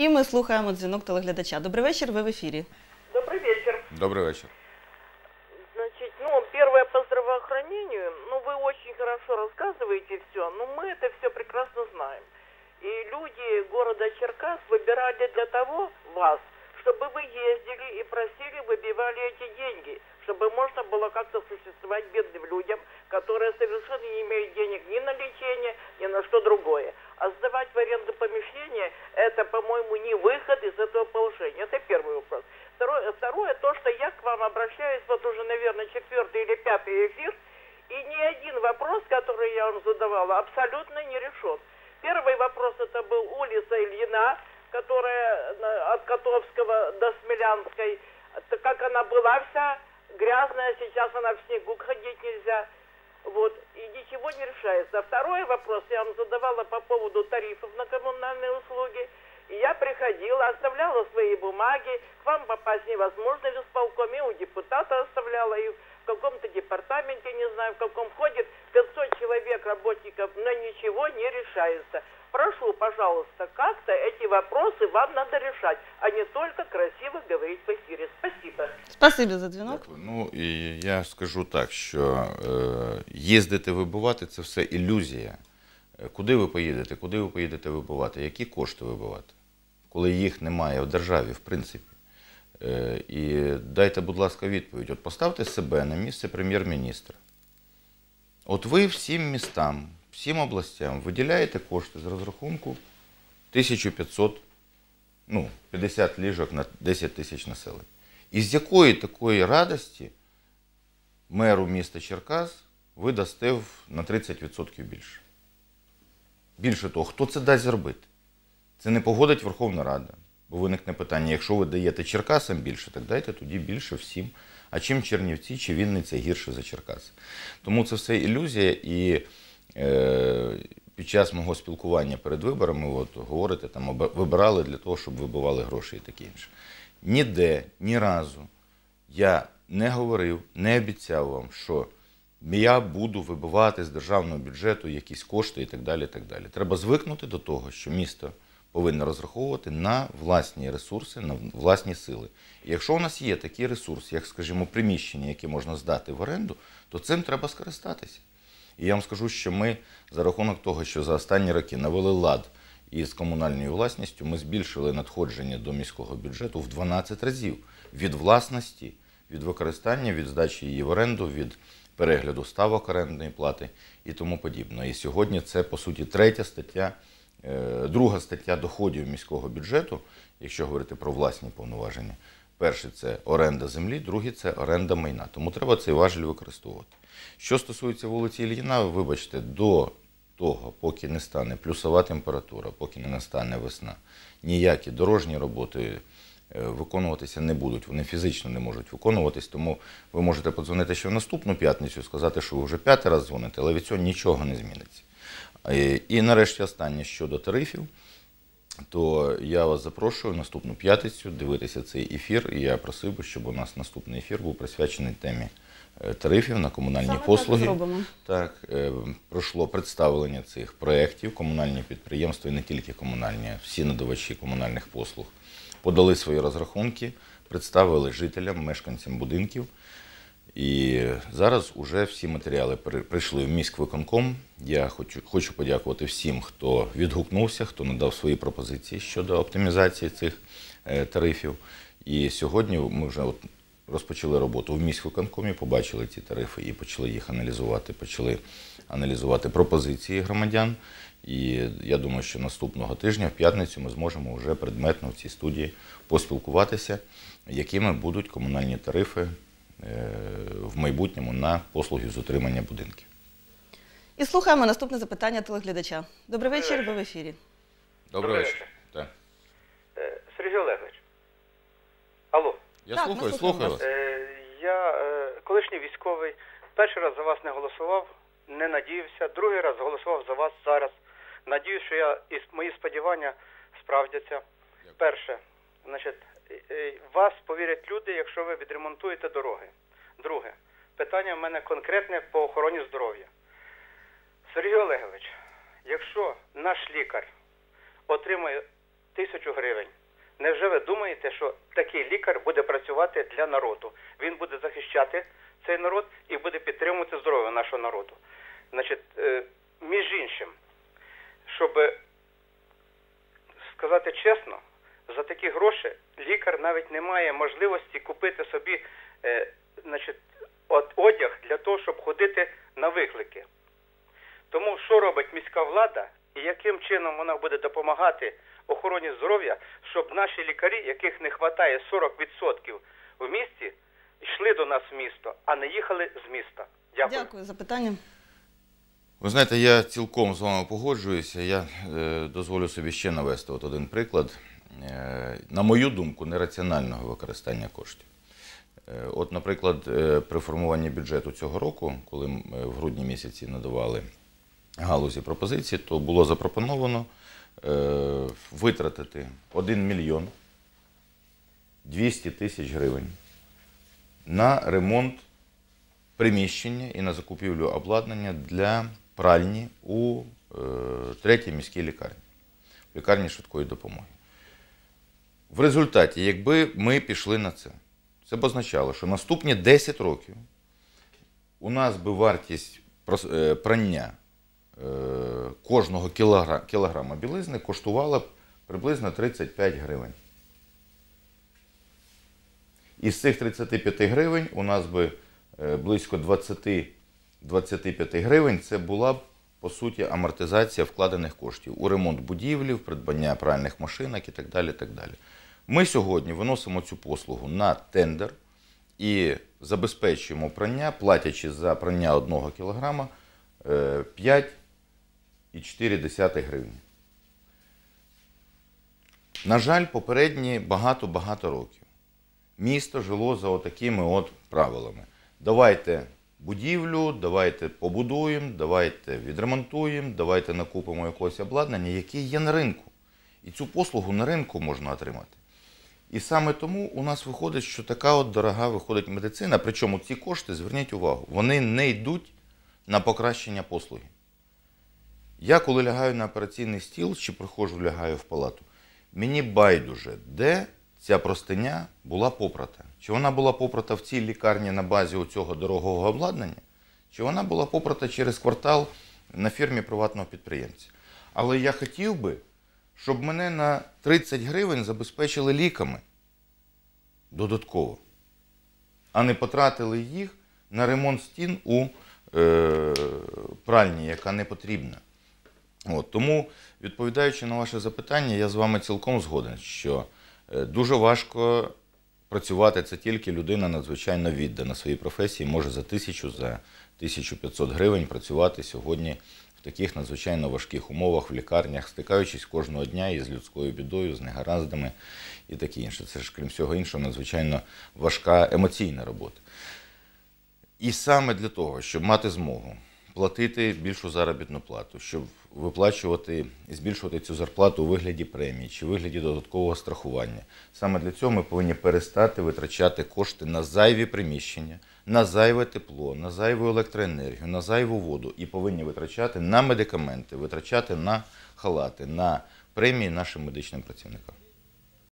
І ми слухаємо дзвінок телеглядача. Добрий вечір, ви в ефірі. Добрый вечер. Добрий вечір. Значит, ну, первое по здравоохранению. Ну, вы очень хорошо рассказываете все, но мы это все прекрасно знаем. И люди города Черкас выбирали для того вас, чтобы вы ездили и просили, выбивали эти деньги, чтобы можно было как-то существовать бедным людям, которые совершенно не имеют денег ни на лечение, ни на что другое. А сдавать в аренду помещения, это, по-моему, не выход из этого положения. Это первый вопрос. Второе, второе, то, что я к вам обращаюсь, вот уже, наверное, четвертый или пятый эфир, и ни один вопрос, который я вам задавала, абсолютно не решен. Первый вопрос это был улица Ильина, которая на- от Котовского до Смелянской. Как она была вся грязная, сейчас она в снегу ходить нельзя. Вот, и ничего не решается. А второй вопрос я вам задавала по поводу тарифов на коммунальные услуги. И я приходила, оставляла свои бумаги, к вам попасть невозможно в исполкоме, у депутата оставляла, и в каком-то департаменте, не знаю, в каком ходит 500 человек работников, но ничего не решается. Прошу, пожалуйста, как-то эти вопросы вам надо решать, а не только красиво говорить в эфире. Спасибо. Спасибі за дзвінок. Дякую. Ну і я скажу так, що е, їздити вибивати це все ілюзія. Е, Куди ви поїдете? Куди ви поїдете вибивати? Які кошти вибивати? Коли їх немає в державі, в принципі. Е, і дайте, будь ласка, відповідь. От поставте себе на місце прем'єр-міністра. От ви всім містам, всім областям виділяєте кошти з розрахунку 1500, ну, 50 ліжок на 10 тисяч населення. І з якої такої радості меру міста Черкас ви дасте на 30% більше? Більше того, хто це дасть зробити? Це не погодить Верховна Рада. Бо виникне питання, якщо ви даєте Черкасам більше, так дайте тоді більше всім. А чим Чернівці чи Вінниця гірше за Черкаси? Тому це все ілюзія, і під час мого спілкування перед виборами, от говорите, там вибирали для того, щоб вибивали гроші і таке інше. Ніде, ні разу я не говорив, не обіцяв вам, що я буду вибивати з державного бюджету якісь кошти і так далі. І так далі. Треба звикнути до того, що місто повинно розраховувати на власні ресурси, на власні сили. І якщо у нас є такий ресурс, як, скажімо, приміщення, яке можна здати в оренду, то цим треба скористатися. І я вам скажу, що ми за рахунок того, що за останні роки навели лад із комунальною власністю, ми збільшили надходження до міського бюджету в 12 разів від власності, від використання, від здачі її в оренду, від перегляду ставок орендної плати і тому подібне. І сьогодні це по суті третя стаття, е, друга стаття доходів міського бюджету, якщо говорити про власні повноваження. Перший це оренда землі, другий це оренда майна. Тому треба цей важель використовувати. Що стосується вулиці Ільїна, вибачте, до того, поки не стане плюсова температура, поки не настане весна, ніякі дорожні роботи е, виконуватися не будуть. Вони фізично не можуть виконуватись. Тому ви можете подзвонити ще в наступну п'ятницю, сказати, що ви вже п'ятий раз дзвоните, але від цього нічого не зміниться. Е, І нарешті останнє щодо тарифів то я вас запрошую наступну п'ятницю дивитися цей ефір. І я просив би, щоб у нас наступний ефір був присвячений темі е, тарифів на комунальні Саме так послуги. зробимо. Так, е, пройшло представлення цих проєктів. Комунальні підприємства і не тільки комунальні, всі надавачі комунальних послуг подали свої розрахунки, представили жителям, мешканцям будинків. І зараз уже всі матеріали прийшли в міськвиконком. Я хочу, хочу подякувати всім, хто відгукнувся, хто надав свої пропозиції щодо оптимізації цих е, тарифів. І сьогодні ми вже от розпочали роботу в міськвиконкомі, побачили ці тарифи і почали їх аналізувати, почали аналізувати пропозиції громадян. І я думаю, що наступного тижня, в п'ятницю, ми зможемо вже предметно в цій студії поспілкуватися, якими будуть комунальні тарифи в майбутньому на послуги з утримання будинків. І слухаємо наступне запитання телеглядача. Добрий вечір, ви в ефірі. Добрий вечір. Так. Е, Сергій Олегович. Алло, Я Так, слухаю, слухаю вас. е, я е, колишній військовий, перший раз за вас не голосував, не надіявся, другий раз голосував за вас зараз. Надіюсь, що я і мої сподівання справдяться. Перше, значить, е, е, вас повірять люди, якщо ви відремонтуєте дороги. Друге, питання в мене конкретне по охороні здоров'я. Сергій Олегович, якщо наш лікар отримує тисячу гривень. Невже ви думаєте, що такий лікар буде працювати для народу? Він буде захищати цей народ і буде підтримувати здоров'я нашого народу. Значить, е, між іншим, щоб сказати чесно, за такі гроші лікар навіть не має можливості купити собі е, значить, от, одяг для того, щоб ходити на виклики. Тому що робить міська влада і яким чином вона буде допомагати охороні здоров'я, щоб наші лікарі, яких не вистачає 40% в місті, йшли до нас в місто, а не їхали з міста. Дякую. Дякую за питання. Ви знаєте, я цілком з вами погоджуюся. Я е, дозволю собі ще навести от один приклад, на мою думку, нераціонального використання коштів. Е, от, наприклад, е, при формуванні бюджету цього року, коли е, в грудні місяці надавали галузі пропозиції, то було запропоновано е, витратити 1 мільйон 200 тисяч гривень на ремонт приміщення і на закупівлю обладнання для пральні у е, третій міській лікарні, лікарні швидкої допомоги. В результаті, якби ми пішли на це, це б означало, що наступні 10 років у нас би вартість е, прання е, кожного кілограма білизни коштувала б приблизно 35 гривень. Із цих 35 гривень у нас би е, близько 20-25 гривень це була б, по суті, амортизація вкладених коштів у ремонт будівлі, в придбання пральних машинок і так далі. так далі. Ми сьогодні виносимо цю послугу на тендер і забезпечуємо прання, платячи за прання 1 кілограма е, 5,4 гривні. На жаль, попередні багато-багато років місто жило за отакими от правилами. Давайте будівлю, давайте побудуємо, давайте відремонтуємо, давайте накупимо якогось обладнання, яке є на ринку. І цю послугу на ринку можна отримати. І саме тому у нас виходить, що така от дорога виходить медицина. Причому ці кошти, зверніть увагу, вони не йдуть на покращення послуги. Я, коли лягаю на операційний стіл чи приходжу, лягаю в палату, мені байдуже, де ця простиня була попрата. Чи вона була попрата в цій лікарні на базі цього дорогого обладнання, чи вона була попрата через квартал на фірмі приватного підприємця. Але я хотів би, щоб мене на 30 гривень забезпечили ліками додатково, а не потратили їх на ремонт стін у е, пральні, яка не потрібна. От, тому, відповідаючи на ваше запитання, я з вами цілком згоден, що е, дуже важко працювати. Це тільки людина надзвичайно віддана своїй професії, може за тисячу, за 1500 гривень працювати сьогодні в таких надзвичайно важких умовах в лікарнях, стикаючись кожного дня із людською бідою, з негараздами і таке інше. Це ж, крім всього іншого, надзвичайно важка емоційна робота. І саме для того, щоб мати змогу платити більшу заробітну плату, щоб виплачувати і збільшувати цю зарплату у вигляді премії чи вигляді додаткового страхування. Саме для цього ми повинні перестати витрачати кошти на зайві приміщення, на зайве тепло, на зайву електроенергію, на зайву воду і повинні витрачати на медикаменти, витрачати на халати, на премії нашим медичним працівникам.